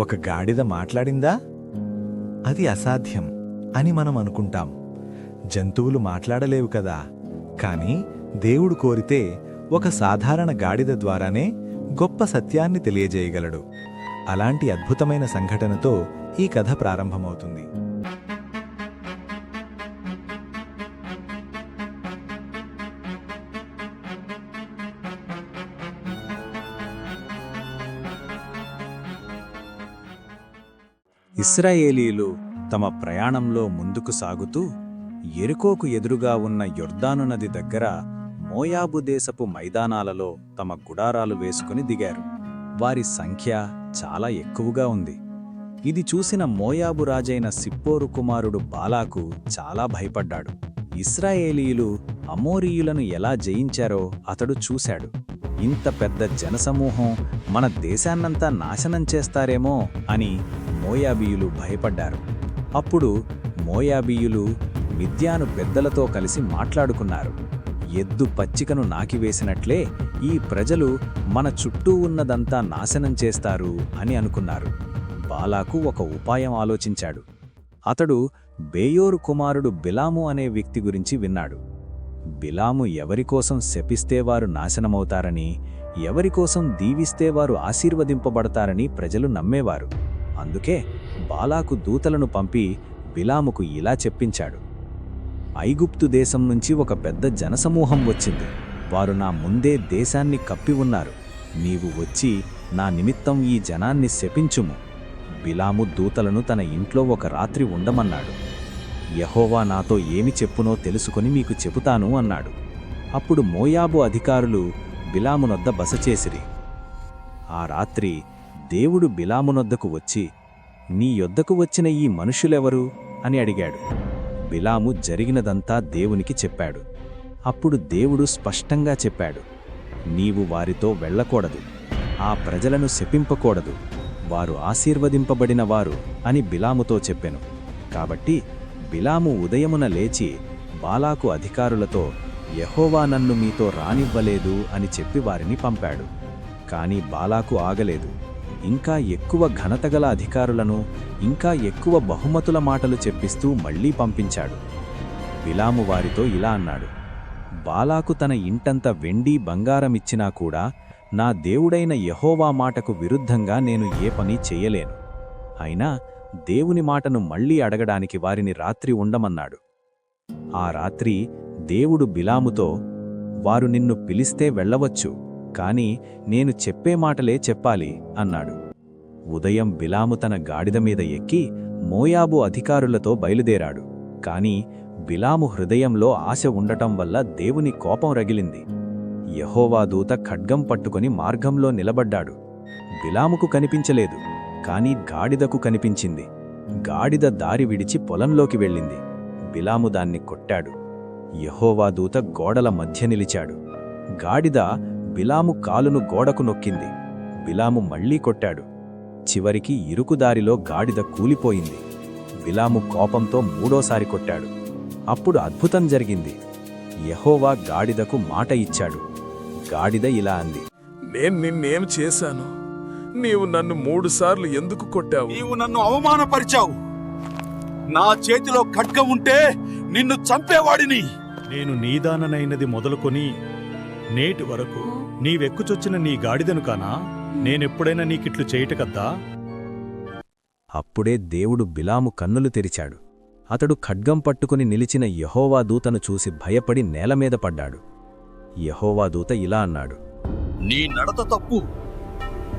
ఒక గాడిద మాట్లాడిందా? అది అసాధ్యం అని మనం అనుకుంటాం. జంతువులు మాట్లాడలేవు కదా. కాని దేవుడు కోరితే ఒక సాధారణ గాడిద ద్వారానే గొప్ప సత్యాన్ని తెలియజేయగలడు. అలాంటి అద్భుతమైన సంఘటనతో ఈ కథ ప్రారంభమవుతుంది. ఇస్రాయేలీలు తమ ప్రయాణంలో ముందుకు సాగుతూ ఎరుకోకు ఎదురుగా ఉన్న యొర్దాను నది దగ్గర మోయాబు దేశపు మైదానాలలో తమ గుడారాలు వేసుకుని దిగారు. వారి సంఖ్య చాలా ఎక్కువగా ఉంది. ఇది చూసిన మోయాబు రాజైన సిప్పోరు కుమారుడు బాలాకు చాలా భయపడ్డాడు. ఇస్రాయేలీయులు అమోరీయులను ఎలా జయించారో అతడు చూశాడు. ఇంత పెద్ద జనసమూహం మన దేశాన్నంతా నాశనం చేస్తారేమో అని మోయాబీయులు భయపడ్డారు. అప్పుడు మోయాబీయులు మిద్యాను పెద్దలతో కలిసి మాట్లాడుకున్నారు. ఎద్దు పచ్చికను నాకివేసినట్లే ఈ ప్రజలు మన చుట్టూ ఉన్నదంతా నాశనం చేస్తారు అని అనుకున్నారు. బాలాకు ఒక ఉపాయం ఆలోచించాడు. అతడు బేయోరు కుమారుడు బిలాము అనే వ్యక్తి గురించి విన్నాడు. బిలాము ఎవరికోసం శపిస్తే వారు నాశనమవుతారని ఎవరికోసం దీవిస్తే వారు ఆశీర్వదింపబడతారని ప్రజలు నమ్మేవారు. అందుకే బాలాకు దూతలను పంపి బిలాముకు ఇలా చెప్పించాడు. ఐగుప్తు దేశం నుంచి ఒక పెద్ద జనసమూహం వచ్చింది. వారు నా ముందే దేశాన్ని కప్పి ఉన్నారు. నీవు వచ్చి నా నిమిత్తం ఈ జనాన్ని శపించుము. బిలాము దూతలను తన ఇంట్లో ఒక రాత్రి ఉండమన్నాడు. యహోవా నాతో ఏమి చెప్పునో తెలుసుకొని మీకు చెబుతాను అన్నాడు. అప్పుడు మోయాబు అధికారులు బిలామునొద్ద బస చేసిరి. ఆ రాత్రి దేవుడు బిలామునొద్దకు వచ్చి నీ యొద్దకు వచ్చిన ఈ మనుషులెవరు? అని అడిగాడు. బిలాము జరిగినదంతా దేవునికి చెప్పాడు. అప్పుడు దేవుడు స్పష్టంగా చెప్పాడు నీవు వారితో వెళ్ళకూడదు. ఆ ప్రజలను శపింపకూడదు. వారు ఆశీర్వదింపబడిన వారు అని బిలాముతో చెప్పెను. కాబట్టి బిలాము ఉదయమున లేచి బాలాకు అధికారులతో యహోవా నన్ను మీతో రానివ్వలేదు అని చెప్పి వారిని పంపాడు. కాని బాలాకు ఆగలేదు. ఇంకా ఎక్కువ ఘనతగల అధికారులను ఇంకా ఎక్కువ బహుమతుల మాటలు చెప్పిస్తూ మళ్ళీ పంపించాడు. బిలాము వారితో ఇలా అన్నాడు బాలాకు తన ఇంటంత వెండి బంగారమిచ్చినా కూడా నా దేవుడైన యహోవా మాటకు విరుద్ధంగా నేను ఏ పని చెయ్యలేను అయినా దేవుని మాటను మళ్ళీ అడగడానికి వారిని రాత్రి ఉండమన్నాడు. ఆ రాత్రి దేవుడు బిలాముతో వారు నిన్ను పిలిస్తే వెళ్ళవచ్చు కాని నేను చెప్పే మాటలే చెప్పాలి అన్నాడు. ఉదయం బిలాము తన గాడిద మీద ఎక్కి మోయాబు అధికారులతో బయలుదేరాడు. కాని బిలాము హృదయంలో ఆశ ఉండటం వల్ల దేవుని కోపం రగిలింది. యహోవా దూత ఖడ్గం పట్టుకొని మార్గంలో నిలబడ్డాడు. బిలాముకు కనిపించలేదు కాని గాడిదకు కనిపించింది. గాడిద దారి విడిచి పొలంలోకి వెళ్ళింది. బిలాము దాన్ని కొట్టాడు. యహోవా దూత గోడల మధ్య నిలిచాడు. గాడిద బిలాము కాలును గోడకు నొక్కింది. బిలాము మళ్ళీ కొట్టాడు. చివరికి ఇరుకుదారిలో గాడిద కూలిపోయింది. బిలాము కోపంతో మూడోసారి కొట్టాడు. అప్పుడు అద్భుతం జరిగింది. యహోవా గాడిదకు మాట ఇచ్చాడు. గాడిద ఇలా అంది. నేను నిన్నేం చేశాను నీవు నన్ను మూడుసార్లు ఎందుకు కొట్టావు? నీవు నన్ను అవమానపరిచావు. నా చేతిలో ఖడ్గం ఉంటే నిన్ను చంపేవాడిని. నేను నీదాననైనది మొదలుకొని నేటి వరకు నీవెక్కుచొచ్చిన నీ గాడిదను కానా? నేనెప్పుడైనా నీకిట్లు చేయటకద్దా అప్పుడే దేవుడు బిలాము కన్నులు తెరిచాడు. అతడు ఖడ్గం పట్టుకుని నిలిచిన యహోవా దూతను చూసి భయపడి నేలమీద పడ్డాడు. యహోవా దూత ఇలా అన్నాడు. నీ నడత తప్పు.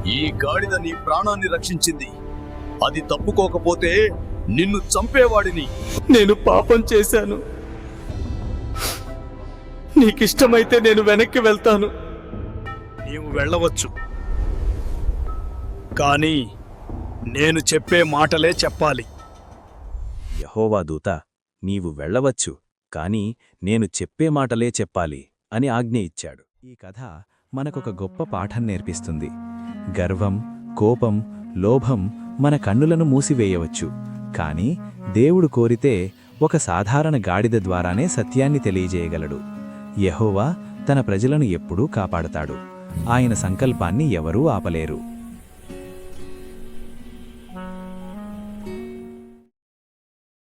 ఈ గాడిద నీ ప్రాణాన్ని రక్షించింది. అది తప్పుకోకపోతే నిన్ను చంపేవాడిని. నేను పాపం చేశాను. నీకిష్టమైతే నేను వెనక్కి వెళ్తాను. నీవు వెళ్ళవచ్చు. కానీ నేను చెప్పే మాటలే చెప్పాలి. యహోవా దూత నీవు వెళ్ళవచ్చు కాని నేను చెప్పే మాటలే చెప్పాలి. అని ఆజ్ఞ ఇచ్చాడు. ఈ కథ మనకొక గొప్ప పాఠం నేర్పిస్తుంది. గర్వం కోపం లోభం మన కన్నులను మూసివేయవచ్చు. కాని దేవుడు కోరితే ఒక సాధారణ గాడిద ద్వారానే సత్యాన్ని తెలియజేయగలడు. యహోవా తన ప్రజలను ఎప్పుడూ కాపాడతాడు. ఆయన సంకల్పాన్ని ఎవరూ ఆపలేరు.